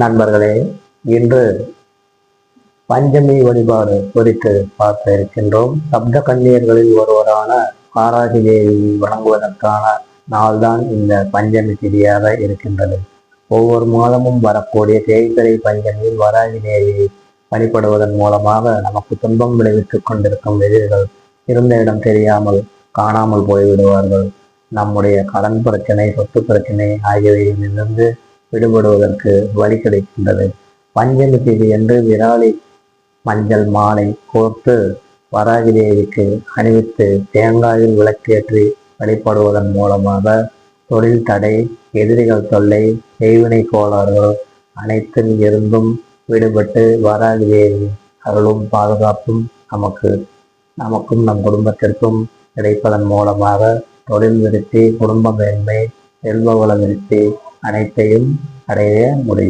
நண்பர்களே இன்று பஞ்சமி வழிபாடு குறித்து பார்க்க இருக்கின்றோம். சப்த கன்னியர்களில் ஒருவரான ஆராதி தேவியை வணங்குவதற்கான நாள்தான் இந்த பஞ்சமி திதியாக இருக்கின்றது. ஒவ்வொரு மாதமும் வரக்கூடிய தேய்பிரை பஞ்சமியில் வராகி தேவியை வழிபடுவதன் மூலமாக நமக்கு துன்பம் விளைவித்துக் கொண்டிருக்கும் எதிரிகள் இருந்த இடம் தெரியாமல் காணாமல் போய்விடுவார்கள். நம்முடைய கடன் பிரச்சனை சொத்து பிரச்சனை ஆகியவையிலிருந்து விடுபடுவதற்கு வழி கிடைக்கின்றது. பஞ்சமி தேதி என்று விராலி மஞ்சள் மாலை கோர்த்து வராகி தேவிக்கு அணிவித்து தேங்காயில் விளக்கேற்றி வழிபடுவதன் மூலமாக தொழில் தடை எதிரிகள் தொல்லை செய்வினை கோளாறுகள் அனைத்தும் இருந்தும் விடுபட்டு வராகி தேவி அருளும் பாதுகாப்பும் நமக்கு நமக்கும் நம் குடும்பத்திற்கும் கிடைப்பதன் மூலமாக தொழில் விருத்தி குடும்ப மேன்மை செல்வ வள விருத்தி அனைத்தையும் அடைய முடியும்.